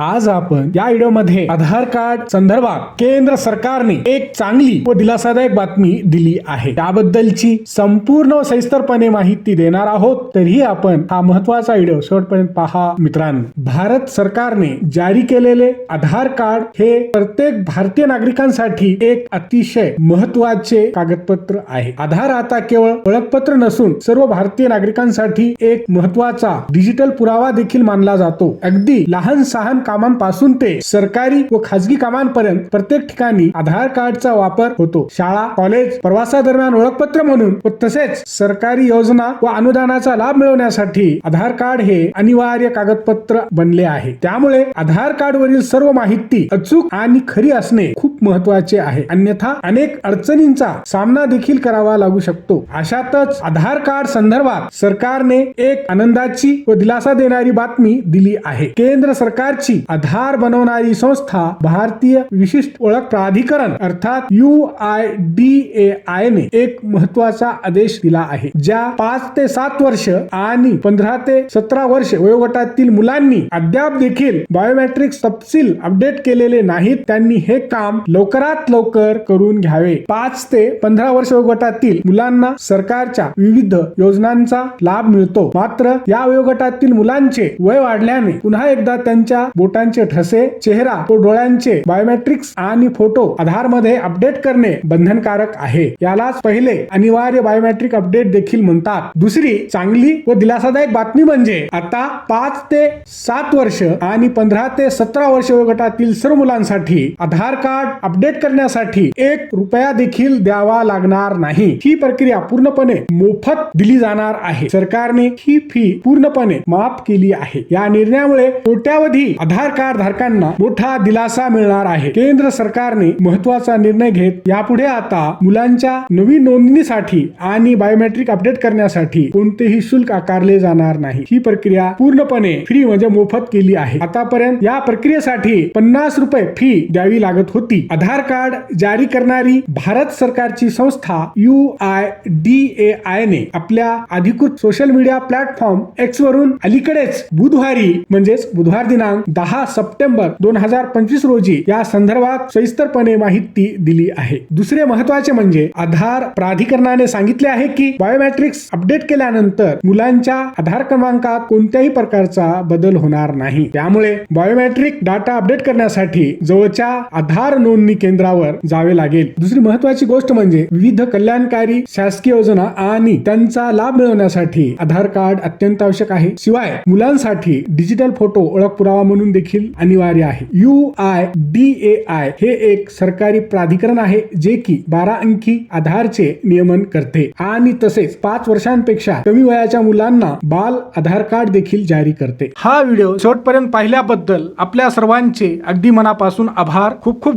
आज आपण या व्हिडिओमध्ये आधार कार्ड संदर्भात केंद्र सरकारने एक चांगली व दिलासादायक बातमी दिली आहे. त्याबद्दलची संपूर्ण व सविस्तरपणे माहिती देणार आहोत. तरीही आपण हा महत्त्वाचा व्हिडिओ शेवटपर्यंत पहा. मित्रांनो भारत सरकारने जारी केलेले आधार कार्ड हे प्रत्येक भारतीय नागरिकांसाठी एक अतिशय महत्त्वाचे कागदपत्र आहे. आधार आता केवळ ओळखपत्र नसून सर्व भारतीय नागरिकांसाठी एक महत्त्वाचा डिजिटल पुरावा देखील मानला जातो. अगदी लहान सहान कामांपासून ते सरकारी व खाजगी कामांपर्यंत प्रत्येक ठिकाणी आधार कार्डचा वापर होतो. शाळा कॉलेज प्रवासादरम्यान ओळखपत्र म्हणून व तसेच सरकारी योजना व अनुदानाचा लाभ मिळवण्यासाठी आधार कार्ड हे अनिवार्य कागदपत्र बनले आहे. त्यामुळे आधार कार्ड वरील सर्व माहिती अचूक आणि खरी असणे खूप महत्त्वाचे आहे. अन्यथा अनेक अडचणींचा सामना देखील करावा लागू शकतो. अशातच आधार कार्ड संदर्भात सरकारने एक आनंदाची व दिलासा देणारी बातमी दिली आहे. केंद्र सरकारची आधार बनवणारी संस्था भारतीय विशिष्ट ओळख प्राधिकरण अर्थात U I D A I ने एक महत्त्वाचा आदेश दिला आहे ज्या पाच ते सात वर्ष आणि पंधरा ते सतरा वर्ष वयोगटातील मुलांनी अद्याप देखील बायोमेट्रिक तपशील अपडेट केलेले नाहीत. त्यांनी हे काम लवकरात लवकर करून घ्यावे. पाच ते पंधरा वर्ष वयोगटातील मुलांना सरकारच्या विविध योजनांचा लाभ मिळतो. मात्र या वयोगटातील मुलांचे वय वाढल्याने पुन्हा एकदा त्यांच्या बोटांचे ठसे चेहरा व डोळ्यांचे बायोमेट्रिक्स आणि फोटो आधारमध्ये अपडेट करणे बंधनकारक आहे. यालाच पहिले अनिवार्य बायोमेट्रिक अपडेट देखील म्हणतात. दुसरी चांगली व दिलासादायक बातमी म्हणजे आता पाच ते सात वर्ष आणि पंधरा ते सतरा वर्ष वयोगटातील सर्व मुलांसाठी आधार कार्ड अपडेट करण्यासाठी एक रुपया देखील द्यावा लागणार नाही. ही प्रक्रिया पूर्णपणे मोफत दिली जाणार आहे. सरकारने ही फी पूर्णपणे माफ केली आहे. या निर्णयामुळे कोट्यावधी आधार कार्ड धारकांना मोठा दिलासा मिळणार आहे. केंद्र सरकारने महत्त्वाचा निर्णय घेत यापुढे आता मुलांच्या नवीन नोंदणीसाठी आणि बायोमेट्रिक अपडेट करण्यासाठी कोणतेही शुल्क आकारले जाणार नाही. ही प्रक्रिया पूर्णपणे फ्री म्हणजे मोफत केली आहे. आतापर्यंत या प्रक्रियेसाठी पन्नास रुपये फी द्यावी लागत होती. आधार कार्ड जारी करणारी भारत सरकारची संस्था U I D A I ने आपल्या अधिकृत सोशल मीडिया प्लॅटफॉर्म एक्स वरून अलीकडेच बुधवारी म्हणजेच बुधवार दिनांक दहा सप्टेंबर दोन हजार पंचवीस रोजी या संदर्भात सविस्तरपणे माहिती दिली आहे. दुसरे महत्त्वाचे म्हणजे आधार प्राधिकरणाने सांगितले आहे की बायोमॅट्रिक्स अपडेट केल्यानंतर मुलांच्या आधार क्रमांकात कोणत्याही प्रकारचा बदल होणार नाही. त्यामुळे बायोमॅट्रिक डाटा अपडेट करण्यासाठी जवळच्या आधार नोंदणी केंद्रावर जावे लागेल. दुसरी महत्वाची गोष्ट म्हणजे विविध कल्याणकारी शासकीय योजना आणि त्यांचा लाभ मिळवण्यासाठी आधार कार्ड अत्यंत आवश्यक आहे. शिवाय मुलांसाठी डिजिटल फोटो ओळख पुरावा म्हणून देखील अनिवार्य आहे. U I D A I हे एक सरकारी प्राधिकरण आहे जे की बारा अंकी आधारचे नियमन करते आणि तसेच पाच वर्षांपेक्षा कमी वयाच्या मुलांना बाल आधार कार्ड देखील जारी करते. हा व्हिडिओ शेवटपर्यंत पाहिल्याबद्दल आपल्या सर्वांचे अगदी मनापासून आभार. खूप खूप